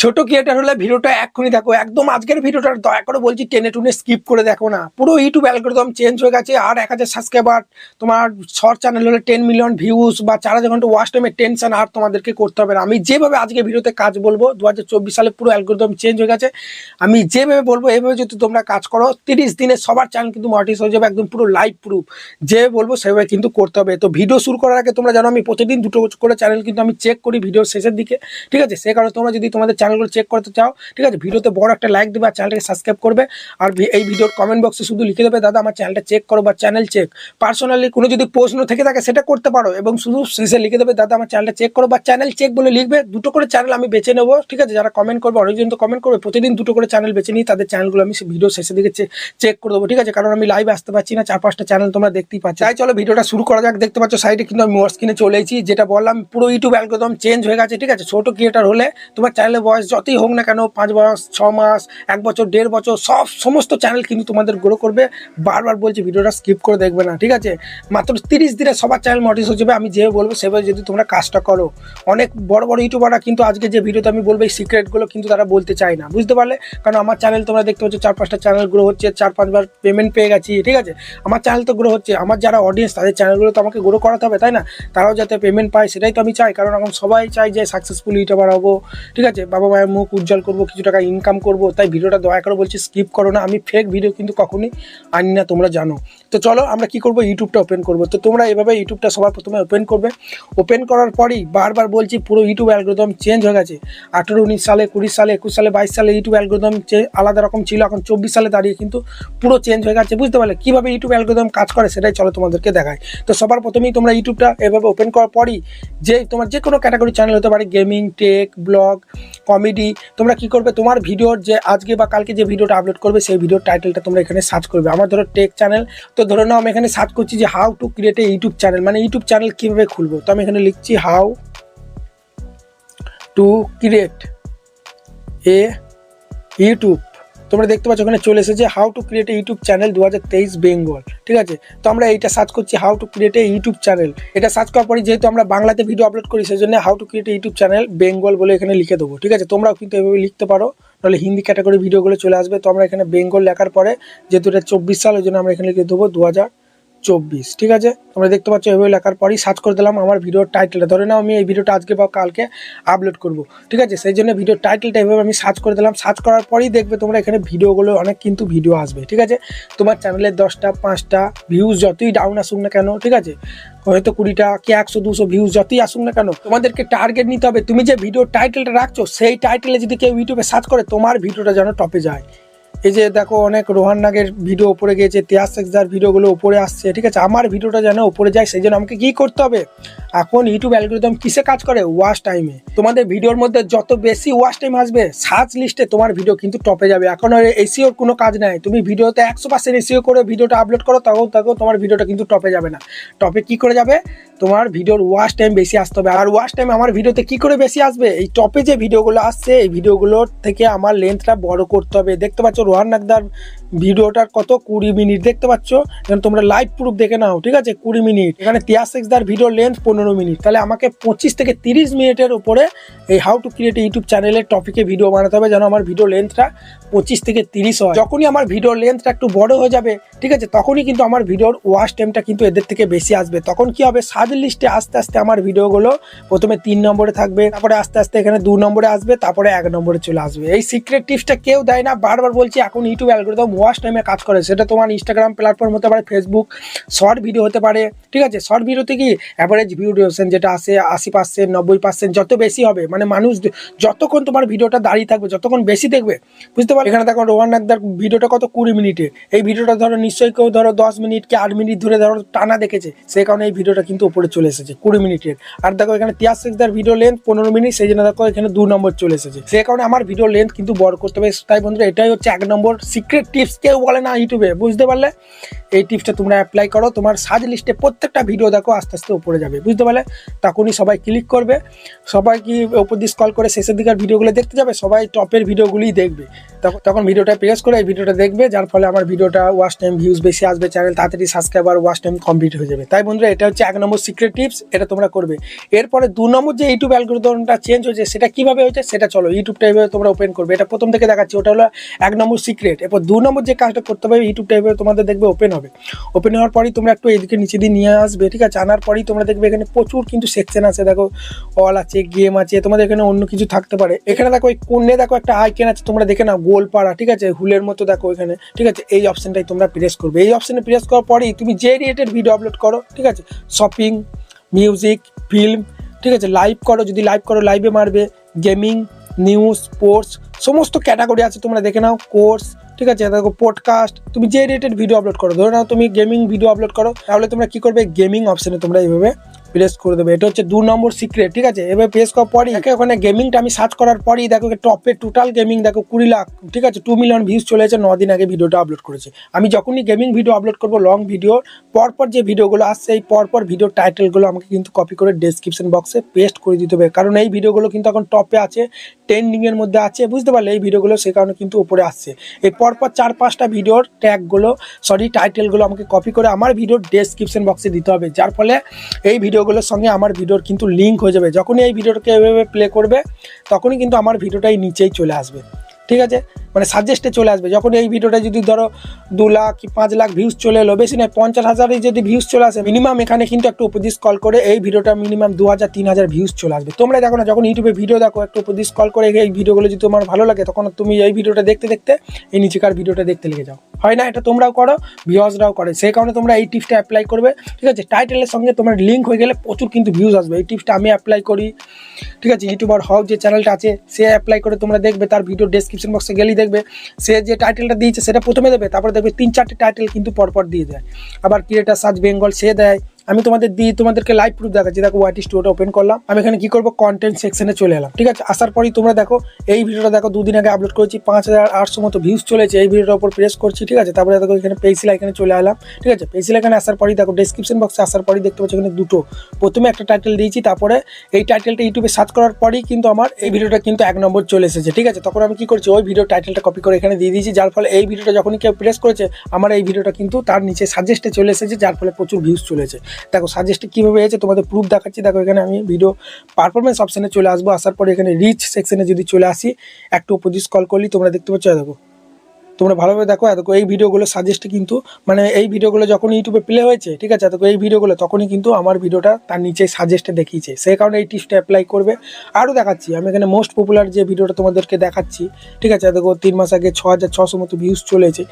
ছোট ক্রিয়েটার হলে ভিডিওটা এক্ষুনি দেখো, একদম আজকের ভিডিওটা দয়া করে বলছি টেনে টুনে স্কিপ করে দেখো না। পুরো ইউটিউব অ্যালগোরিদম চেঞ্জ হয়ে গেছে, আর এক হাজার সাবস্ক্রাইবার তোমার শর্ট চ্যানেল হলে টেন মিলিয়ন ভিউজ বা চার হাজার ঘণ্টা ওয়াশ টাইমের টেনশন আর তোমাদেরকে করতে হবে না। আমি যেভাবে আজকে ভিডিওতে কাজ বলব দু হাজার চব্বিশ সালে পুরো অ্যালগোরিদম চেঞ্জ হয়ে গেছে। আমি যেভাবে বলব এইভাবে যদি তোমরা কাজ করো, তিরিশ দিনে সবার চ্যানেল কিন্তু মনিটাইজ হয়ে যাবে, একদম পুরো লাইভ প্রুফ যে বলব, সেভাবে কিন্তু করতে হবে। তো ভিডিও শুরু করার আগে তোমরা জানো, আমি প্রতিদিন দুটো করে চ্যানেল কিন্তু আমি চেক করি ভিডিও শেষের দিকে। ঠিক আছে? সে কারণে তোমরা যদি তোমাদের চ্যানেলগুলো চেক করতে চাও, ঠিক আছে? ভিডিওতে বড় একটা লাইক দেবে আর চ্যানেলটাকে সাবস্ক্রাইব করবে। আর এই ভিডিওর কমেন্ট বক্সে শুধু লিখে দেবে, দাদা, আমার চ্যানেলটা চেক করো বা চ্যানেল চেক পার্সোনালি কোনো যদি প্রশ্ন থেকে থাকে, সেটা করতে পারো এবং শুধু শেষে লিখে দেবে, দাদা, আমার চ্যানেলটা চেক করো বা চ্যানেল চেক বলে লিখবে। দুটো করে চ্যানেল আমি বেছে নেব, ঠিক আছে? যারা কমেন্ট করবে অনেকজন তো কমেন্ট করবে, প্রতিদিন দুটো করে চ্যানেল বেছে নিই তাদের চ্যানেলগুলো আমি ভিডিও শেষের দিকে চেক করে দেবো, ঠিক আছে? কারণ আমি লাইভ আসতে পারছি না, চার পাঁচটা চ্যানেল তোমরা দেখতেই পাচ্ছ। তাই চলো, ভিডিওটা শুরু করা যাক। দেখতে পাচ্ছ সাইডে কিন্তু আমি মোর স্ক্রিনে চলে যেটা বললাম, পুরো ইউটিউব অ্যালগোরিদম চেঞ্জ হয়ে গেছে, ঠিক আছে? ছোট ক্রিয়েটার হলে তোমার চ্যানেলের বয়স যতই হোক না কেন, পাঁচ মাস, ছ মাস, এক বছর, দেড় বছর, সব সমস্ত চ্যানেল কিন্তু তোমাদের গ্রো করবে। বারবার বলছি, ভিডিওটা স্কিপ করে দেখবে না, ঠিক আছে? মাত্র তিরিশ দিনে সবার চ্যানেল মডিস হয়ে যাবে, আমি যে বলব সেভাবে যদি তোমরা কাজটা করো। অনেক বড় বড় ইউটিউবাররা কিন্তু আজকে যে ভিডিওতে আমি বলব, এই সিক্রেটগুলো কিন্তু তারা বলতে চায় না, বুঝতে পারলে? কারণ আমার চ্যানেল তোমরা দেখতে পাচ্ছ, চার পাঁচটা চ্যানেল গ্রো হচ্ছে, চার, পাঁচবার পেমেন্ট পেয়ে গেছি, ঠিক আছে? আমার চ্যানেল তো গ্রো হচ্ছে, আমার যারা অডিয়েন্স তাদের চ্যানেলগুলো তো আমাকে গ্রো করাতে হবে, তাই না? তারাও যাতে পেমেন্ট পায়, সেটাই তো আমি চাই, কারণ এখন সবাই চায় যে সাকসেসফুল ইউটিউবার হব, ঠিক আছে? বাবা মায়ের মুখ উজ্জ্বল করব, কিছু টাকা ইনকাম করব, তাই ভিডিওটা দয়া করে বলছি স্কিপ করো না। আমি ফেক ভিডিও কিন্তু কখনোই আনি না, তোমরা জানো। তো চলো আমরা কি করব ইউটিউবটা ওপেন করব। তো তোমরা এভাবে ইউটিউবটা সবার প্রথমে ওপেন করবে। ওপেন করার পরেই বারবার বলছি পুরো ইউটিউব অ্যালগোরিদম চেঞ্জ হয়ে গেছে। আঠেরো, উনিশ সালে, কুড়ি সালে, একুশ সালে, বাইশ সালে ইউটিউব অ্যালগোরিদম আলাদা রকম ছিল, এখন চব্বিশ সালে দাঁড়িয়ে কিন্তু পুরো চেঞ্জ হয়ে গেছে। বুঝতে পারলে? কীভাবে ইউটিউব অ্যালগোরিদম কাজ করে সেটাই চলো তোমাদেরকে দেখায় তো সবার প্রথমেই তোমরা ইউটিউবটা এভাবে ওপেন করার পরই যে তোমার যে কোনো ক্যাটাগরি চ্যানেল হতে পারে গেমিং টেক ব্লগ কমেডি তোমরা কি করবে? তোমার ভিডিওর যে আজকে বা কালকে যে ভিডিওটা আপলোড করবে, সেই ভিডিওর টাইটেলটা তোমরা এখানে সার্চ করবে। আমার ধরো টেক চ্যানেল তো ধরো নাও আমি এখানে সার্চ করছি যে how to create a YouTube channel মানে ইউটিউব চ্যানেল কীভাবে খুলবো? তো আমি এখানে লিখছি how to create a YouTube তোমরা দেখতে পাচ্ছ, ওখানে চলে এসেছে how to create a YouTube channel দু হাজার তেইশ বেঙ্গল ঠিক আছে? তো আমরা এইটা সার্চ করছি how to create a YouTube channel এটা সার্চ করার পরে যেহেতু আমরা বাংলাতে ভিডিও আপলোড করি সেই জন্য how to create a YouTube channel Bengal বলে এখানে লিখে দেবো, ঠিক আছে? তোমরাও কিন্তু এভাবে লিখতে পারো, নাহলে হিন্দি ক্যাটাগরি ভিডিওগুলো চলে আসবে। তো আমরা এখানে বেঙ্গল লেখার পরে, যেহেতু এটা চব্বিশ সাল, ওই জন্য আমরা এখানে লিখে দেবো দু হাজার চব্বিশ, ঠিক আছে? তোমরা দেখতে পাচ্ছ, এভাবে লেখার পরই সার্চ করে দিলাম আমার ভিডিওর টাইটেলটা ধরে নাও, আমি এই ভিডিওটা আজকে বা কালকে আপলোড করব, ঠিক আছে? সেই জন্য ভিডিওর টাইটেলটা এভাবে আমি সার্চ করে দিলাম। সার্চ করার পরই দেখবে তোমরা এখানে ভিডিওগুলো অনেক কিন্তু ভিডিও আসবে, ঠিক আছে? তোমার চ্যানেলের দশটা, পাঁচটা ভিউজ যতই ডাউন আসুক না কেন, ঠিক আছে? হয়তো কুড়িটা কি একশো, দুশো ভিউজ যতই আসুক না কেন, তোমাদেরকে টার্গেট নিতে হবে। তুমি যে ভিডিওর টাইটেলটা রাখছো, সেই টাইটেলে যদি কেউ ইউটিউবে সার্চ করে, তোমার ভিডিওটা যেন টপে যায়। এই যে দেখো অনেক রোহান নাগের ভিডিও উপরে গিয়েছে, তিয়াস সেক্সার ভিডিওগুলো উপরে আসছে, ঠিক আছে? আমার ভিডিওটা যেন উপরে যায়, সেই জন্য আমাকে কী করতে হবে? এখন ইউটিউব অ্যালগোরিদম কিসে কাজ করে? ওয়াচ টাইমে তোমাদের ভিডিওর মধ্যে যত বেশি ওয়াচ টাইম আসবে সার্চ লিস্টে তোমার ভিডিও কিন্তু টপে যাবে। এখন আর এসিওর কোনো কাজ নাই। তুমি ভিডিওতে একশো পার্সেন্ট এসিও করে ভিডিওটা আপলোড করো, তখন তখন তোমার ভিডিওটা কিন্তু টপে যাবে না। টপে কি করে যাবে? তোমার ভিডিওর ওয়াচ টাইম বেশি আসতে হবে। আর ওয়াচ টাইম আমার ভিডিওতে কি করে বেশি আসবে? এই টপে যে ভিডিওগুলো আসছে, এই ভিডিওগুলোর থেকে আমার লেন্থটা বড় করতে হবে। দেখতে পাচ্ছ রোহান নাকদার ভিডিওটার কত কুড়ি মিনিট? দেখতে পাচ্ছ? এখানে তোমরা লাইভ প্রুফ দেখে নাও, ঠিক আছে? কুড়ি মিনিট। এখানে সেক্সদার ভিডিও লেন্থ পনেরো মিনিট। তাহলে আমাকে পঁচিশ থেকে তিরিশ মিনিটের উপরে এই হাউ টু ক্রিয়েট ইউটিউব চ্যানেলের টপিকে ভিডিও বানাতে হবে, যেন আমার ভিডিও লেন্থটা পঁচিশ থেকে তিরিশ হয়। যখনই আমার ভিডিও লেন্থটা একটু বড় হয়ে যাবে, ঠিক আছে? তখনই কিন্তু আমার ভিডিওর ওয়াচ টাইমটা কিন্তু এদের থেকে বেশি আসবে। তখন কি হবে? সার্চ লিস্টে আস্তে আস্তে আমার ভিডিওগুলো প্রথমে তিন নম্বরে থাকবে, তারপরে আস্তে আস্তে এখানে দু নম্বরে আসবে, তারপরে এক নম্বরে চলে আসবে। এই সিক্রেট টিপসটা কেউ দেয় না। বারবার বলছি, এখন ইউটিউব অ্যালগোরিদম ওয়াচ টাইমে কাজ করে। সেটা তোমার ইনস্টাগ্রাম প্ল্যাটফর্ম হতে পারে ফেসবুক শর্ট ভিডিও হতে পারে, ঠিক আছে? শর্ট ভিডিওতে কি অ্যাভারেজ ভিউ ডিউরেশন যেটা আসে, আশি পার্সেন্ট নব্বই পার্সেন্ট যত বেশি হবে মানে মানুষ যতক্ষণ তোমার ভিডিওটা দাঁড়িয়ে থাকবে, যতক্ষণ বেশি দেখবে, বুঝতে পারবে এখানে দেখো রোহান নাকদার ভিডিওটা কত কুড়ি মিনিটে। এই ভিডিওটা ধরো, নিশ্চয়ই কেউ ধরো দশ মিনিট কি আট মিনিট ধরে ধরো টানা দেখেছে, সেই কারণে এই ভিডিওটা কিন্তু উপরে চলে এসেছে, কুড়ি মিনিটের। আর দেখো, এখানে তিয়াস সেক্সদার ভিডিও লেন্থ পনেরো মিনিট, সেই জন্য দেখো, এখানে দু নম্বর চলে এসেছে। সেই কারণে আমার ভিডিও লেন্থ কিন্তু বড় করতে হবে। তাই বন্ধুরা, এটাই হচ্ছে এক নম্বর সিক্রেট টিপস কেউ বলে না ইউটিউবে বুঝতে পারলে? এই টিপসটা তোমরা অ্যাপ্লাই করো। তোমার সার্চ লিস্টে প্রত্যেকটা ভিডিও দেখো, আস্তে আস্তে উপরে যাবে। বুঝতে পারলে? তখনই সবাই ক্লিক করবে। সবাই কি ওপর দিয়ে স্কল করে শেষের দিকের ভিডিওগুলো দেখতে যাবে? সবাই টপের ভিডিওগুলোই দেখবে। তখন তখন ভিডিওটা প্রেস করে এই ভিডিওটা দেখবে, যার ফলে আমার ভিডিওটা ওয়াচ টাইম ভিউজ বেশি আসবে চ্যানেল তাড়াতাড়ি সাবস্ক্রাইবার ওয়াচ টাইম কমপ্লিট হয়ে যাবে। তাই বন্ধুরা, এটা হচ্ছে এক নম্বর সিক্রেট টিপস এটা তোমরা করবে। এরপরে দু নম্বর যে ইউটিউব অ্যালগোরিদমটা চেঞ্জ হয়েছে, সেটা কীভাবে হয়েছে? সেটা চলো ইউটিউবটা এইভাবে তোমরা ওপেন করবে। এটা প্রথম থেকে দেখাচ্ছি, ওটা হলো এক নম্বর সিক্রেট এরপর দু নম্বর যে কাজটা করতে হবে ইউটিউবটা এইভাবে তোমাদের দেখবে ওপেন হবে। ওপেন হওয়ার পরই তোমরা একটু এদিকে নিচে দিয়ে নিয়ে আসবে, ঠিক আছে? আনার পরই তোমরা দেখবে এখানে প্রচুর কিন্তু সেকশন আছে। দেখো অল আছে গেম আছে, তোমাদের এখানে অন্য কিছু থাকতে পারে। এখানে দেখো ওই কোণে দেখো একটা আইকেন আছে, তোমরা দেখে নাও গোল পাড়া ঠিক আছে? হুলের মতো দেখো এখানে, ঠিক আছে? এই অপশনটাই তোমরা প্রেস করবে। এই অপশনে প্রেস করার পরেই তুমি যে রিলেটেড ভিডিও আপলোড করো, ঠিক আছে? শপিং মিউজিক ফিল্ম ঠিক আছে? লাইভ করো, যদি লাইভ করো লাইভে মারবে। গেমিং নিউজ স্পোর্টস সমস্ত ক্যাটাগরি আছে, তোমরা দেখে নাও। কোর্স ঠিক আছে? দেখো পডকাস্ট তুমি যে রিলেটেড ভিডিও আপলোড করো, ধরে নাও তুমি গেমিং ভিডিও আপলোড করো, তাহলে তোমরা কি করবে? গেমিং অপশনে তোমরা এইভাবে প্রেস করে দেবে। এটা হচ্ছে দু নম্বর সিক্রেট ঠিক আছে? এবার প্রেস করার পরই দেখো ওখানে গেমিংটা আমি সার্চ করার পরই দেখো টপে টোটাল গেমিং দেখো কুড়ি লাখ, ঠিক আছে? টু মিলিয়ন ভিউজ চলে এসেছে দিন আগে ভিডিওটা আপলোড করেছে। আমি যখনই গেমিং ভিডিও আপলোড করব লং ভিডিও পরপর যে ভিডিওগুলো আসছে, এই পরপর ভিডিও টাইটেলগুলো আমাকে কিন্তু কপি করে ডেসক্রিপশন বক্সে পেস্ট করে দিতে হবে। কারণ এই ভিডিওগুলো কিন্তু এখন টপে আছে ট্রেন্ডিংয়ের মধ্যে আছে, বুঝতে পারলে এই ভিডিওগুলো সে কারণে কিন্তু উপরে আসছে। এই পরপর চার পাঁচটা ভিডিওর ট্যাগগুলো সরি টাইটেলগুলো আমাকে কপি করে আমার ভিডিওর ডেসক্রিপশন বক্সে দিতে হবে। যার ফলে এই ভিডিওগুলোর সঙ্গে আমার ভিডিওর কিন্তু লিঙ্ক হয়ে যাবে। যখনই এই ভিডিওটাকে এভাবে প্লে করবে, তখনই কিন্তু আমার ভিডিওটাই নিচেই চলে আসবে। ঠিক আছে? মানে সাজেস্টে চলে আসবে। যখন এই ভিডিওটা যদি ধরো দু লাখ কি পাঁচ লাখ ভিউজ চলে এলো, বেশি নয়, পঞ্চাশ হাজারই যদি ভিউজ চলে আসে মিনিমাম এখানে কিন্তু একটু উপদেশ কল করে এই ভিডিওটা মিনিমাম দু হাজার, তিন হাজার ভিউজ চলে আসবে। তোমরা দেখো না, যখন ইউটিউবে ভিডিও দেখো, একটু উপদেশ কল করে এই ভিডিওগুলো যদি তোমার ভালো লাগে, তখন তুমি এই ভিডিওটা দেখতে দেখতে এই নিচেকার ভিডিওটা দেখতে লেগে যাও। হয় না? এটা তোমরাও করো ভিউয়ার্সরাও করে। সেই কারণে তোমরা এই টিপসটা অ্যাপ্লাই করবে। ঠিক আছে? টাইটেলের সঙ্গে তোমার লিঙ্ক হয়ে গেলে প্রচুর কিন্তু ভিউজ আসবে। এই টিপসটা আমি অ্যাপ্লাই করি। ঠিক আছে? ইউটিউবার হক যে চ্যানেলটা আছে, সে অ্যাপ্লাই করে তোমরা দেখবে, তার ভিডিও ডেসক্রিপশন বক্সে গেলেই দেখবে সে যে টাইটেলটা দিয়েছে সেটা প্রথমে দেবে, তারপরে দেখবে তিন চারটে টাইটেল কিন্তু পরপর দিয়ে দেয়। আবার ক্রিয়েটার সার্চ বেঙ্গল সে দেয় আমি তোমাদের দিই তোমাদেরকে লাইভ প্রুফ দেখাচ্ছি। দেখো ওয়াইটি স্টুডিওটা ওপেন করলাম। আমি এখানে কি করব? কন্টেন্ট সেকশনে চলে এলাম। ঠিক আছে? আসার পরই তোমরা দেখো, এই ভিডিওটা দেখো, দুদিন আগে আপলোড করেছি, পাঁচ হাজার আটশো মতো ভিউজ চলেছে। এই ভিডিওটার উপর প্রেস করছি, ঠিক আছে? তারপরে দেখো এখানে পেন্সিল এখানে চলে এলাম। ঠিক আছে? পেন্সিল এখানে আসার পরই দেখো ডেসক্রিপশন বক্সে আসার পরই দেখতে পাচ্ছি এখানে দুটো। প্রথমে একটা টাইটেল দিয়েছি, তারপরে এই টাইটেলটা ইউটিউবে সার্চ করার পরই কিন্তু আমার এই ভিডিওটা কিন্তু এক নম্বর চলে এসেছে। ঠিক আছে? তখন আমি কি করছি? ওই ভিডিও টাইটেলটা কপি করে এখানে দিয়ে দিয়েছি। যার ফলে এই ভিডিওটা যখনই কেউ প্রেস করেছে, আমার এই ভিডিওটা কিন্তু তার নিচে সাজেস্টে চলে এসেছে, যার ফলে প্রচুর ভিউজ চলেছে। দেখো সাজেস্ট কীভাবে হয়েছে, তোমাদের প্রুফ দেখাচ্ছি। দেখো, এখানে আমি ভিডিও পারফরমেন্স অপশানে চলে আসব। আসার পরে এখানে রিচ সেকশনে যদি চলে আসি, একটু উপর কল করলি তোমরা দেখতে পাচ্ছ। দেখো তোমরা ভালোভাবে দেখো দেখো এই ভিডিওগুলো সাজেস্টে কিন্তু মানে এই ভিডিওগুলো যখন ইউটিউবে প্লে হয়েছে, ঠিক আছে দেখো এই ভিডিওগুলো তখনই কিন্তু আমার ভিডিওটা তার নিচে সাজেস্টে দেখিয়েছে। সেই কারণে এই টিপসটা অ্যাপ্লাই করবে। আরও দেখাচ্ছি, আমি এখানে মোস্ট পপুলার যে ভিডিওটা তোমাদেরকে দেখাচ্ছি, ঠিক আছে দেখো তিন মাস আগে ছ হাজার ছশো মতো ভিউজ চলেছে।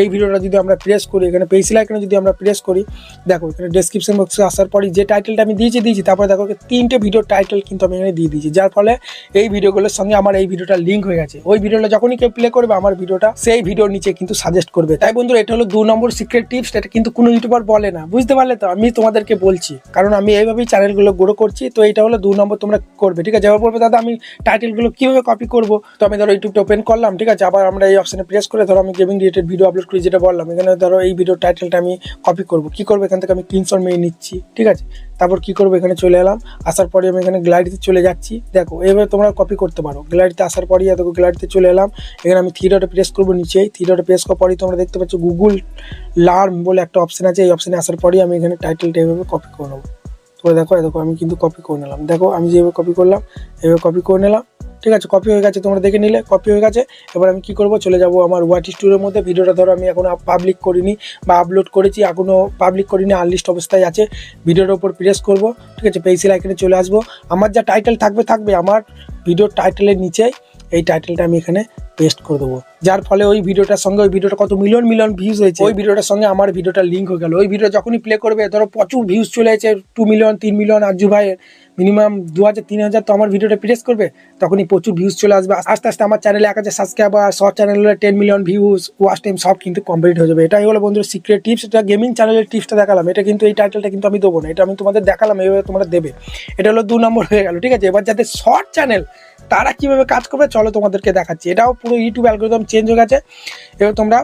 এই ভিডিওটা যদি আমরা প্রেস করি, এখানে পেন্সিল আইকনে যদি আমরা প্রেস করি, দেখো, এখানে ডেসক্রিপশন বক্সে আসার পরই যে টাইটেলটা আমি দিয়েছি দিয়েছি, তারপরে দেখো তিনটে ভিডিও টাইটেল কিন্তু আমি এখানে দিয়ে দিয়েছি, যার ফলে এই ভিডিওগুলোর সঙ্গে আমার এই ভিডিওটা লিঙ্ক হয়ে গেছে। ওই ভিডিওটা যখনই কেউ প্লে করবে, আমার ভিডিওটা সেই ভিডিওর নিচে কিন্তু সাজেস্ট করবে। তাই বন্ধুরা, এটা হলো দু নম্বর সিক্রেট টিপস এটা কিন্তু কোনো ইউটিউবার বলে না। বুঝতে পারলে তো, আমি তোমাদেরকে বলছি। কারণ আমি এইভাবেই চ্যানেলগুলো গ্রো করছি, তো এটা হলো দু নম্বর তোমরা করবে। ঠিক আছে, এবার বলবে, দাদা, আমি টাইটেলগুলো কীভাবে কপি করব? তো আমি ধরো ইউটিউবটা ওপেন করলাম, ঠিক আছে, আবার আমরা এই অপশানে প্রেস করে ধরো আমি গেমিং রিলেটেড ভিডিও আপলোড করি, যেটা বললাম। এখানে ধরো এই ভিডিও টাইটেলটা আমি কপি করব। কী করব? এখান থেকে আমি স্ক্রিনশট মেরে নিচ্ছি, ঠিক আছে? তারপর কি করব, এখানে চলে এলাম। আসার পরে আমি এখানে গ্যালারিতে চলে যাচ্ছি। দেখো, এভাবে তোমরা কপি করতে পারো। গ্যালারিতে আসার পরেই দেখো গ্যালারিতে চলে এলাম। এখানে আমি থিয়েটারে প্রেস করব নিচেই। থিয়েটারে প্রেস করার পরেই তোমরা দেখতে পাচ্ছ গুগল লার্ম বলে একটা অপশান আছে। এই অপশানে আসার পরেই আমি এখানে টাইটেলটা এভাবে কপি করে নেব। তো দেখো দেখো আমি কিন্তু কপি করে নিলাম। দেখো, আমি যেভাবে কপি করলাম, এভাবে কপি করে নিলাম। ঠিক আছে কপি হয়ে গেছে, তোমরা দেখে নিলে কপি হয়ে গেছে। এবার আমি কি করব? চলে যাব আমার ওয়াট স্টুডিওর মধ্যে। ভিডিওটা ধরো, আমি এখনও পাবলিক করিনি বা আপলোড করেছি এখনও পাবলিক করিনি আনলিস্ট অবস্থায় আছে। ভিডিওর ওপর প্রেস করব, ঠিক আছে পেন্সিল আইকনে চলে আসব। আমার যা টাইটেল থাকবে থাকবে। আমার ভিডিওর টাইটেলের নিচে এই টাইটেলটা আমি এখানে পেস্ট করে দেবো। যার ফলে ওই ভিডিওটার সঙ্গে, ওই ভিডিওটা কত মিলিয়ন মিলিয়ন ভিউজ হয়েছে। ওই ভিডিওটার সঙ্গে আমার ভিডিওটা লিঙ্ক হয়ে গেল। ওই ভিডিও যখনই প্লে করবে, ধরো প্রচুর ভিউজ চলে এসেছে টু মিলিয়ন তিন মিলিয়ন আরজু ভাইয়ের। মিনিমাম দু হাজার তিন হাজার তো আমার ভিডিওটা প্রেস করবে, তখনই প্রচুর ভিউজ চলে আসবে। আস্তে আস্তে আমার চ্যানেলে এক হাজার subscriber short channel ten million views watch time সব কিন্তু কমপ্লিট হয়ে যাবে। এটাই হলো বন্ধুর সিক্রেট টিপস এটা গেমিং চ্যানেলের টিপসটা দেখালাম। এটা কিন্তু এই টাইটেলটা কিন্তু আমি দেবো না, এটা আমি তোমাদের দেখালাম এইভাবে তোমরা দেবে। এটা হলো দু নম্বর হয়ে গেল, ঠিক আছে? এবার যাদের শর্ট চ্যানেল তারা কীভাবে কাজ করবে, চলো তোমাদেরকে দেখাচ্ছি। এটাও পুরো ইউটিউব অ্যালগোরিদম চেঞ্জ হয়ে গেছে। এবার তোমরা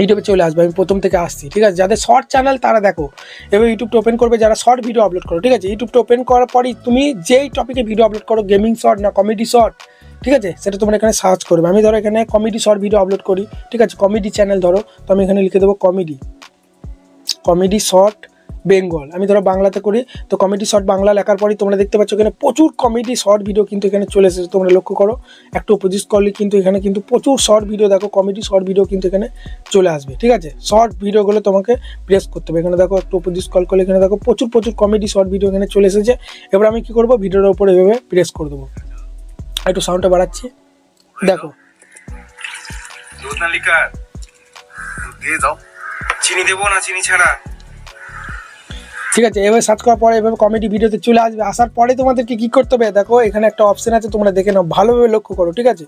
ইউটিউবে চলে আসবে, আমি প্রথম থেকে আসছি, ঠিক আছে? যাদের শর্ট চ্যানেল তারা দেখো, এবার ইউটিউবটা ওপেন করবে, যারা শর্ট ভিডিও আপলোড করো, ঠিক আছে? ইউটিউবটা ওপেন করার পরই তুমি যেই টপিকে ভিডিও আপলোড করো গেমিং শর্ট না কমেডি শর্ট ঠিক আছে? সেটা তোমরা এখানে সার্চ করবে। আমি ধরো এখানে কমেডি শর্ট ভিডিও আপলোড করি, ঠিক আছে? কমেডি চ্যানেল ধরো, তো আমি এখানে লিখে দেবো কমেডি কমেডি শর্ট বেঙ্গল। আমি ধরো বাংলাতে করি, তো কমেডি শর্ট বাংলা লেখার পরই তোমরা দেখতে পাচ্ছ এখানে প্রচুর কমেডি শর্ট ভিডিও কিন্তু এখানে চলে এসেছে, তোমরা লক্ষ্য করো। একটু অপোজিট করলে কিন্তু এখানে কিন্তু প্রচুর শর্ট ভিডিও দেখো কমেডি শর্ট ভিডিও কিন্তু এখানে চলে আসবে, ঠিক আছে? শর্ট ভিডিওগুলো তোমাকে প্রেস করতে হবে। এখানে দেখো একটু অপোজিট কল করলে এখানে দেখো প্রচুর প্রচুর কমেডি শর্ট ভিডিও এখানে চলে এসেছে। এবার আমি কি করব? ভিডিওর উপর এভাবে প্রেস করে দেবো। একটু সাউন্ডটা বাড়াচ্ছি। দেখো। দিয়ে চিনি দেবো না? চিনি ছাড়া? ঠিক আছে, এভাবে সার্চ করার পরে এভাবে কমেডি ভিডিওতে চলে আসবে। আসার পরে তোমাদেরকে কি করতে হবে? দেখো, এখানে একটা অপশন আছে, তোমরা দেখে নাও, ভালোভাবে লক্ষ্য করো, ঠিক আছে?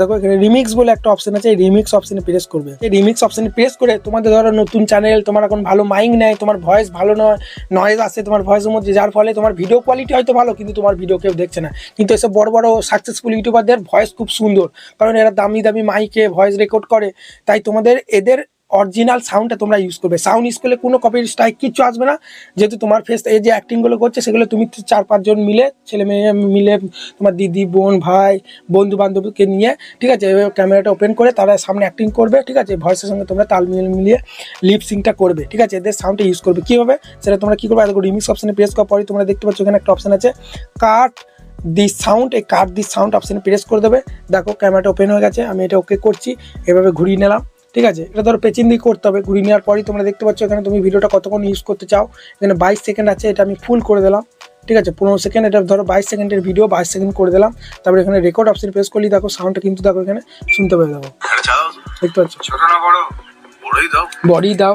দেখো, এখানে রিমিক্স বলে একটা অপশন আছে, এই রিমিক্স অপশনে প্রেস করবে। এই রিমিক্স অপশনে প্রেস করে তোমাদের ধরো নতুন চ্যানেল তোমার এখন ভালো মাইক নেয় তোমার ভয়েস ভালো নয় নয়েজ আসে তোমার ভয়েসের মধ্যে, যার ফলে তোমার ভিডিও কোয়ালিটি হয়তো ভালো, কিন্তু তোমার ভিডিও কেউ দেখছে না। কিন্তু এসব বড় বড় সাকসেসফুল ইউটিউবারদের ভয়েস খুব সুন্দর, কারণ এরা দামি দামি মাইকে ভয়েস রেকর্ড করে। তাই তোমাদের এদের অরিজিনাল সাউন্ডটা তোমরা ইউজ করবে। সাউন্ড ইউজ করলে কোনো কপির স্ট্রাইক কিচ্ছু আসবে না। যেহেতু তোমার ফেস এই যে অ্যাক্টিংগুলো করছে, সেগুলো তুমি চার পাঁচজন মিলে, ছেলে মেয়ে মিলে তোমার দিদি, বোন, ভাই, বন্ধু বান্ধবকে নিয়ে, ঠিক আছে ক্যামেরাটা ওপেন করে তারা সামনে অ্যাক্টিং করবে, ঠিক আছে ভয়েসের সঙ্গে তোমরা তাল মিল মিলিয়ে লিপ সিংটা করবে, ঠিক আছে, এদের সাউন্ডটা ইউজ করবে। কীভাবে সেটা তোমরা কী করবে? রিমিক্স অপশানে প্রেস করার পরে তোমরা দেখতে পাচ্ছ এখানে একটা অপশান আছে। কাট দি সাউন্ড এই কাট দি সাউন্ড অপশানে প্রেস করে দেবে। দেখো ক্যামেরাটা ওপেন হয়ে গেছে, আমি এটা ওকে করছি, এভাবে ঘুরিয়ে নিলাম। ঠিক আছে? এটা ধরো পেছন দিয়ে করতে হবে ঘুরিয়ে নেওয়ার পরই তোমরা দেখতে পাচ্ছ এখানে তুমি ভিডিওটা কতক্ষণ ইউজ করতে চাও। এখানে বাইশ সেকেন্ড আছে এটা আমি ফুল করে দিলাম। ঠিক আছে? পনেরো সেকেন্ড এটা ধরো বাইশ সেকেন্ডের ভিডিও বাইশ সেকেন্ড করে দিলাম। তারপরে এখানে রেকর্ড অপশন প্রেস করলি দেখো সাউন্ডটা কিন্তু দেখো এখানে শুনতে পেয়ে আরে চাও দেখতে পাচ্ছ? ছোট না বড়? বড়ই দাও। দাও।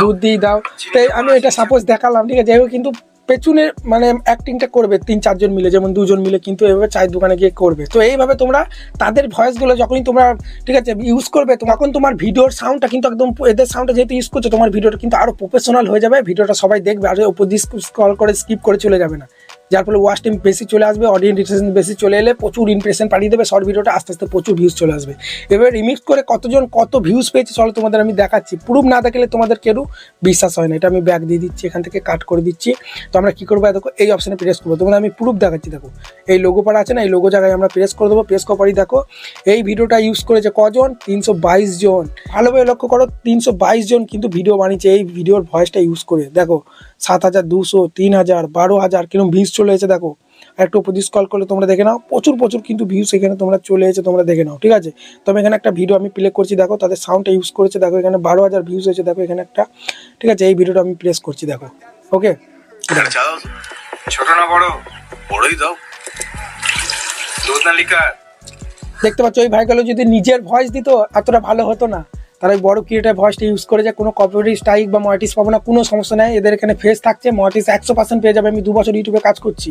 দুধ দিয়ে দাও। তাই আমি এটা সাপোজ দেখালাম ঠিক আছে? কিন্তু পেছনে মানে অ্যাক্টিংটা করবে তিন, চারজন মিলে, যেমন দুজন মিলে কিন্তু এভাবে চায়ের দোকানে গিয়ে করবে। তো এইভাবে তোমরা তাদের ভয়েসগুলো যখনই তোমরা, ঠিক আছে ইউজ করবে, তখন তোমার ভিডিওর সাউন্ডটা কিন্তু একদম, এদের সাউন্ডটা যেহেতু ইউজ করছ, তোমার ভিডিওটা কিন্তু আরও প্রফেশনাল হয়ে যাবে ভিডিওটা সবাই দেখবে, আর উপর দিয়ে স্ক্রল করে স্কিপ করে চলে যাবে না। যার ফলে ওয়াশ টাইম বেশি চলে আসবে অডিয়েন্স ইন্টারেশন বেশি চলে এলে প্রচুর ইমপ্রেশন পাঠিয়ে দেবে শর্ট ভিডিওটা আস্তে আস্তে প্রচুর ভিউজ চলে আসবে। এবার রিমিক্স করে কতজন কত ভিউজ পেয়েছে চলো তোমাদের আমি দেখাচ্ছি। প্রুফ না দেখলে তোমাদের কেউ বিশ্বাস হয় না, এটা আমি ব্যাক দিয়ে দিচ্ছি, এখান থেকে কাট করে দিচ্ছি। তো আমরা কী করব, দেখো, এই অপশানে প্রেস করব। তোমাদের আমি প্রুফ দেখাচ্ছি, দেখো। এই লোগো পাড়া আছে না, এই লোগো জায়গায় আমরা প্রেস করে দেবো প্রেস পরই দেখো, এই ভিডিওটা ইউজ করেছে কজন? তিনশো বাইশ জন। ভালোভাবে লক্ষ্য করো, তিনশো বাইশ জন কিন্তু ভিডিও বানিয়েছে, এই ভিডিওর ভয়েসটা ইউজ করে। দেখো সাত হাজার দুশো তিন হাজার বারো হাজার কীরকম ভিউজ চলে এসেছে দেখো। একটু উপর কল করলে তোমরা দেখে নাও প্রচুর প্রচুর কিন্তু ভিউজ এখানে তোমরা চলে এসেছে তোমরা দেখে নাও ঠিক আছে? তো আমি এখানে একটা ভিডিও আমি প্লে করছি দেখো তাদের সাউন্ডটা ইউজ করেছে দেখো এখানে বারো হাজার ভিউজ হয়েছে দেখো এখানে একটা ঠিক আছে? এই ভিডিওটা আমি প্লেস করছি দেখো ওকে আরে চাও ছোট না বড় বড়ই দাও। দেখতে পাচ্ছ ওই ভাইগুলো যদি নিজের ভয়েস দিত এতটা ভালো হতো না। তারা ওই বড় ক্রিয়েটার ভয়েসটা ইউজ করে যে কোনো কপিরাইট স্ট্রাইক বা মর্টিস পাবো না, কোনো সমস্যা নেই। এদের এখানে ফেস থাকছে মর্টিস একশো পার্সেন্ট পেয়ে যাবে। আমি দু বছর ইউটিউবে কাজ করছি।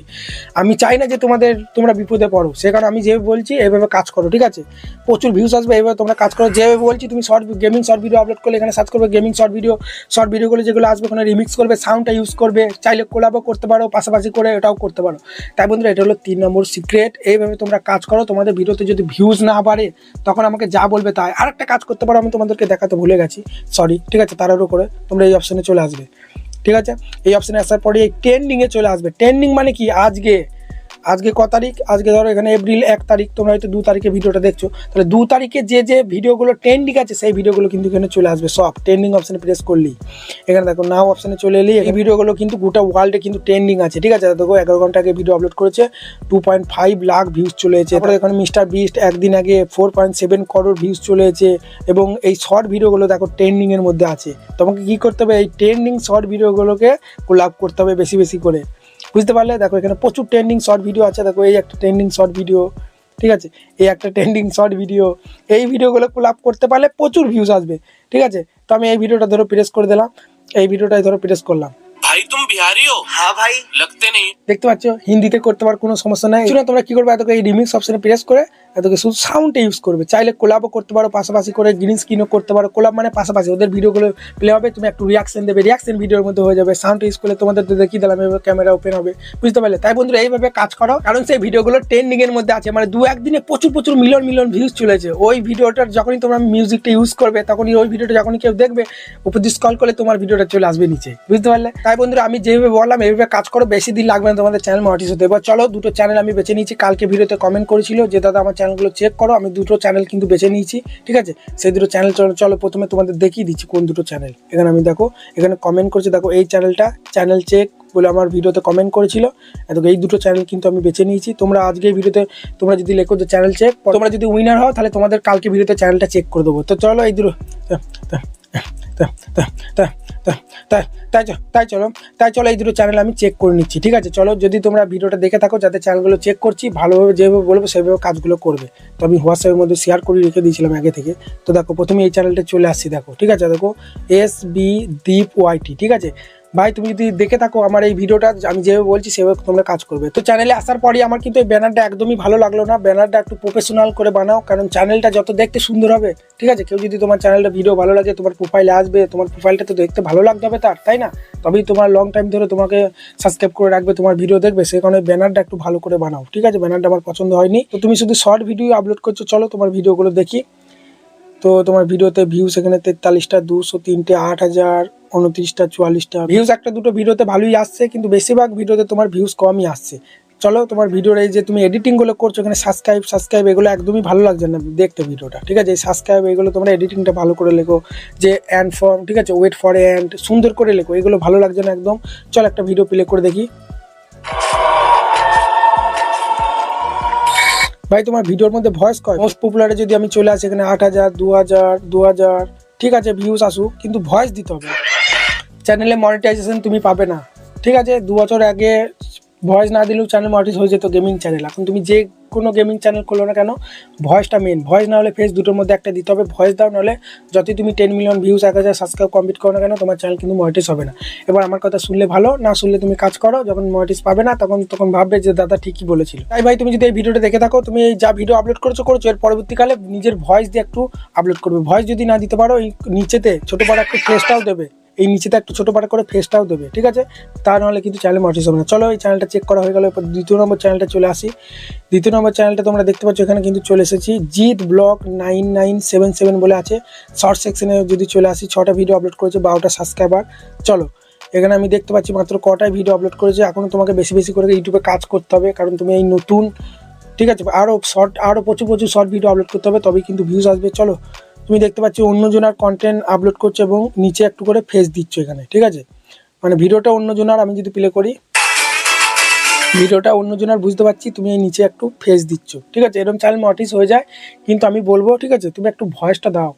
আমি চাই না যে তোমাদের, তোমরা বিপদে পড়ো। সে কারণে আমি যেভাবে বলছি এইভাবে কাজ করো, ঠিক আছে? প্রচুর ভিউজ আসবে এইভাবে তোমরা কাজ করো। যেভাবে বলছি, তুমি short gaming short video upload করলে এখানে সার্চ করবে গেমিং শর্ট ভিডিও শর্ট ভিডিওগুলো যেগুলো আসবে, ওখানে রিমিক্স করবে সাউন্ডটা ইউজ করবে, চাইলে কোলাবও করতে পারো, পাশাপাশি করে এটাও করতে পারো। তাই বন্ধুরা, এটা হলো তিন নম্বর সিক্রেট এইভাবে তোমরা কাজ করো। তোমাদের ভিডিওতে যদি ভিউজ না বাড়ে, তখন আমাকে যা বলবে তাই। আরেকটা কাজ করতে পারো, আমি তোমাদেরকে দেখাতে ভুলে গেছি। সরি ঠিক আছে তারার উপরে তোমরা এই অপশানে চলে আসবে। ঠিক আছে? এই অপশানে আসার পরে এই ট্রেন্ডিংয়ে চলে আসবে। ট্রেন্ডিং মানে কি? আজকে আজকে ক তারিখ? আজকে ধরো এখানে এপ্রিল এক তারিখ, তোমরা হয়তো দু তারিখে ভিডিওটা দেখছ। তাহলে দু তারিখে যে যে ভিডিওগুলো ট্রেন্ডিং আছে, সেই ভিডিওগুলো কিন্তু এখানে চলে আসবে সব। ট্রেন্ডিং অপশানে প্রেস করলেই। এখানে দেখো নাও অপশানে চলে এলি এই ভিডিওগুলো কিন্তু গোটা ওয়ার্ল্ডে কিন্তু ট্রেন্ডিং আছে, ঠিক আছে? দেখো, এগারো ঘণ্টা আগে ভিডিও আপলোড করেছে two point five lakh views চলে এসেছে। তারপরে এখানে মিস্টার বিস্ট একদিন আগে four point seven crore views চলে এসেছে এবং এই শর্ট ভিডিওগুলো দেখো ট্রেন্ডিংয়ের মধ্যে আছে। তোমাকে কী করতে হবে? এই ট্রেন্ডিং শর্ট ভিডিওগুলোকে লাভ করতে হবে বেশি বেশি করে। বুঝতে পারলে? দেখো এখানে প্রচুর ট্রেন্ডিং শর্ট ভিডিও আছে। দেখো এই একটা ট্রেন্ডিং শর্ট ভিডিও ঠিক আছে? এই একটা ট্রেন্ডিং শর্ট ভিডিও এই ভিডিওগুলো পুল আপ করতে পারলে প্রচুর ভিউজ আসবে ঠিক আছে? তো আমি এই ভিডিওটা ধরো প্রেস করে দিলাম। এই ভিডিওটাই ধরো প্রেস করলাম। ভাই তুমি হ্যাঁ, ভাই। দেখতে পাচ্ছ হিন্দিতে করতে পারার কোনো সমস্যা নাই। তোমরা কি করবে? এত এই রিমিক্স অপশনে প্রেস করে এতকে শুধু সাউন্ডটা ইউজ করবে। চাইলে কোলাবও করতে পারো, পাশাপাশি করে গ্রিন স্ক্রিনও করতে পারো। কোলাব মানে পাশাপাশি ওদের ভিডিওগুলো প্লে হবে, তুমি একটু রিয়াকশন দেবে। রিয়াকশন ভিডিওর মধ্যে হয়ে যাবে সাউন্ড ইউজ করলে তোমাদের তো দেখি দিলাম, এভাবে ক্যামেরা ওপেন হবে। বুঝতে পারলে? তাই বন্ধুরা, এইভাবে কাজ করো। কারণ সেই ভিডিওগুলো ট্রেন্ডিংয়ের মধ্যে আছে। মানে দু একদিনে প্রচুর প্রচুর মিলিয়ন মিলিয়ন ভিউজ চলেছে ওই ভিডিওটার যখনই তোমরা মিউজিকটা ইউজ করবে, তখনই ওই ভিডিওটা যখনই কেউ দেখবে, উপর স্কল করলে তোমার ভিডিওটা চলে আসবে নিচে। বুঝতে পারলে? তাই বন্ধুরা, আমি যেভাবে বললাম, এইভাবে কাজ করো। বেশি দিন লাগবে না তোমাদের চ্যানেল মনিটাইজ হতে এবার চলো, দুটো চ্যানেল আমি বেছে নিয়েছি। কালকে ভিডিওতে কমেন্ট করেছিল যে, দাদা, আমার চ্যানেলগুলো চেক করো, আমি দুটো চ্যানেল কিন্তু বেছে নিয়েছি, ঠিক আছে? সেই দুটো চ্যানেল চলো চলো প্রথমে তোমাদের দেখিয়ে দিচ্ছি কোন দুটো চ্যানেল এখানে আমি দেখো, এখানে কমেন্ট করছি, দেখো এই চ্যানেলটা চ্যানেল চেক বলে আমার ভিডিওতে কমেন্ট করেছিল। দেখো, এই দুটো চ্যানেল কিন্তু আমি বেছে নিয়েছি। তোমরা আজকে ভিডিওতে, তোমরা যদি লেখো যে চ্যানেল চেক তোমরা যদি উইনার হও, তাহলে তোমাদের কালকে ভিডিওতে চ্যানেলটা চেক করে দেবো। তো চলো এই দুটো তাই চলো তাই চলো এই দুটো চ্যানেল আমি চেক করে নিচ্ছি ঠিক আছে চলো যদি তোমরা ভিডিওটা দেখে থাকো যাতে চ্যানেলগুলো চেক করছি ভালোভাবে যেভাবে বলব সেভাবে কাজগুলো করবে তো আমি হোয়াটসঅ্যাপের মধ্যে শেয়ার করে রেখে দিয়েছিলাম আগে থেকে তো দেখো প্রথমে এই চ্যানেলটা চলে আসছি দেখো ঠিক আছে দেখো এস বি দীপ ওয়াইটি ঠিক আছে ভাই, তুমি যদি দেখে থাকো আমার এই ভিডিওটা, আমি যেভাবে বলছি সেভাবে তোমরা কাজ করবে। তো চ্যানেলে আসার পরই আমার কিন্তু এই ব্যানারটা একদমই ভালো লাগল না। ব্যানারটা একটু প্রফেশনাল করে বানাও, কারণ চ্যানেলটা যত দেখতে সুন্দর হবে, ঠিক আছে? কেউ যদি তোমার চ্যানেলটা ভিডিও ভালো লাগে, তোমার প্রোফাইলে আসবে, তোমার প্রোফাইলটা তো দেখতে ভালো লাগতে হবে তার, তাই না? তবেই তোমার লং টাইম ধরে তোমাকে সাবস্ক্রাইব করে রাখবে, তোমার ভিডিও দেখবে। সেই কারণে ব্যানারটা একটু ভালো করে বানাও, ঠিক আছে? ব্যানারটা আমার পছন্দ হয়নি। তো তুমি শুধু শর্ট ভিডিও আপলোড করছ, চলো তোমার ভিডিওগুলো দেখি। তো তোমার ভিডিওতে ভিউস এখানে তেতাল্লিশটা, দুশো তিনটে, আট হাজার, উনত্রিশটা, চুয়াল্লিশটা। ভিউজ একটা দুটো ভিডিওতে ভালোই আসছে, কিন্তু বেশিরভাগ ভিডিওতে তোমার ভিউস কমই আসছে। চলো, তোমার ভিডিওর এই যে তুমি এডিটিংগুলো করছ, এখানে সাবস্ক্রাইব সাবস্ক্রাইব এগুলো একদমই ভালো লাগছে না দেখতে ভিডিওটা ঠিক আছে? এই সাবস্ক্রাইব এগুলো তোমরা এডিটিংটা ভালো করে লেখো, যে অ্যান্ড ফর্ম ঠিক আছে? ওয়েট ফর অ্যান্ড সুন্দর করে লেখো, এগুলো ভালো লাগছে না একদম। চল, একটা ভিডিও প্লে করে দেখি। ভাই, তোমার ভিডিওর মধ্যে ভয়েস কয়? মোস্ট পপুলারে যদি আমি চলে আসি, এখানে আট হাজার, দু হাজার দু হাজার, ঠিক আছে ভিউজ আসুক, কিন্তু ভয়েস দিতে হবে। চ্যানেলে মনিটাইজেশন তুমি পাবে না। ঠিক আছে, দু বছর আগে ভয়েস না দিলেও চ্যানেল মনিটাইজ হয়ে যেত গেমিং চ্যানেল এখন তুমি যে কোনো গেমিং চ্যানেল করল না কেন? ভয়েসটা মেন ভয়েস না হলে ফেস দুটোর মধ্যে একটা দিতে হবে। ভয়েস দাও, নাহলে যতই তুমি টেন মিলিয়ন ভিউজ এক হাজার সাবস্ক্রাইব কমপ্লিট করো না কেন, তোমার চ্যানেল কিন্তু মনিটাইজ হবে না। এবার আমার কথা শুনলে ভালো, না শুনলে তুমি কাজ করো, যখন মনিটাইজ পাবে না, তখন তখন ভাববে যে দাদা ঠিকই বলেছিল। তাই ভাই, তুমি যদি এই ভিডিওটা দেখে থাকো, তুমি এই যা ভিডিও আপলোড করেছ করেছ, এর পরবর্তীকালে নিজের ভয়েস দিয়ে একটু আপলোড করবে। ভয়েস যদি না দিতে পারো, এই নিচেতে ছোটো বড় একটু ফেসটাও দেবে। এই নিচেতে একটু ছোটো পাটা করে ফেসটাও দেবে, ঠিক আছে? তা নাহলে কিন্তু চ্যানেল মনিটাইজ হবে না। চলো এই চ্যানেলটা চেক করা হয়ে গেল, এরপর দ্বিতীয় নম্বর চ্যানেলটা চলে আসি। দ্বিতীয় নম্বর চ্যানেলটা তোমরা দেখতে পাচ্ছ, এখানে কিন্তু চলে এসেছি। Jeet block nine nine seven seven বলে আছে। শর্ট সেকশনে যদি চলে আসি, ছটা ভিডিও আপলোড করেছে, বারোটা সাবস্ক্রাইবার চলো, এখানে আমি দেখতে পাচ্ছি মাত্র কটায় ভিডিও আপলোড করেছে। এখনও তোমাকে বেশি বেশি করে ইউটিউবে কাজ করতে হবে, কারণ তুমি এই নতুন, ঠিক আছে? আরও শর্ট আরও প্রচুর প্রচুর শর্ট ভিডিও আপলোড করতে হবে, তবেই কিন্তু ভিউজ আসবে। চলো তুমি দেখতে পাচ্ছি অন্যজনার কন্টেন্ট আপলোড করছ এবং নিচে একটু করে ফেস দিচ্ছ এখানে, ঠিক আছে? মানে ভিডিওটা অন্যজনার আমি যদি প্লে করি, ভিডিওটা অন্যজনের বুঝতে পারছি, তুমি এই নিচে একটু ফেস দিচ্ছ, ঠিক আছে? এরকম চ্যানেল মটিস হয়ে যায়, কিন্তু আমি বলব, ঠিক আছে? তুমি একটু ভয়েসটা দাও।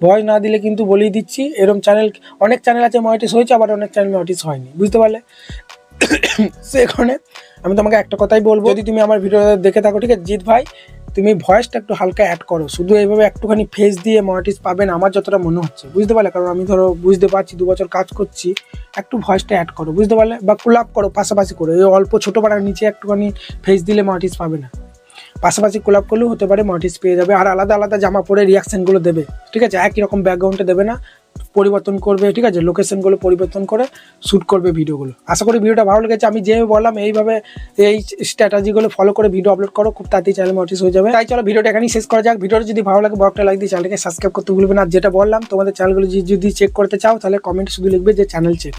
ভয়েস না দিলে কিন্তু বলেই দিচ্ছি, এরকম চ্যানেল অনেক চ্যানেল আছে মটিস হয়েছে, আবার অনেক চ্যানেল মটিস হয়নি, বুঝতে পারলে? সেখানে আমি তোমাকে একটা কথাই বলব, যদি তুমি আমার ভিডিও দেখে থাকো, ঠিক আছে? জিৎ ভাই তুমি ভয়েসটা একটু হালকা অ্যাড করো। শুধু এইভাবে একটুখানি ফেস দিয়ে মনিটাইজ পাবেন আমার যতটা মনে হচ্ছে। বুঝতে পারলে? কারণ আমি ধরো বুঝতে পারছি, দু বছর কাজ করছি, একটু ভয়েসটা অ্যাড করো। বুঝতে পারলে? বা কোলাপ করো পাশাপাশি করো। এই অল্প ছোটো পাড়ার নিচে একটুখানি ফেস দিলে মনিটাইজ পাবে না। পাশাপাশি কোলাপ করলেও হতে পারে মনিটাইজ পেয়ে যাবে। আর আলাদা আলাদা জামা পরে রিয়াকশানগুলো দেবে। ঠিক আছে? একই রকম ব্যাকগ্রাউন্ডে দেবে না। পরিবর্তন করবে, ঠিক আছে? লোকেশনগুলো পরিবর্তন করে শ্যুট করবে ভিডিওগুলো আশা করি ভিডিওটা ভালো লেগেছে। আমি যেভাবে বললাম, এইভাবে এই স্ট্র্যাটাজিগুলো ফলো করে ভিডিও আপলোড করো, খুব তাড়াতাড়ি চ্যানেল মটিস হয়ে যাবে। তাই চলো ভিডিওটা এখানেই শেষ করা যাক। ভিডিওটা যদি ভালো লাগে বকটা লাইক দিয়ে চ্যানেলকে সাবস্ক্রাইব করতে ভুলবে না। যেটা বললাম, তোমাদের চ্যানেলগুলো যদি চেক করতে চাও, তাহলে কমেন্ট শুধু লিখবে যে চ্যানেল চেক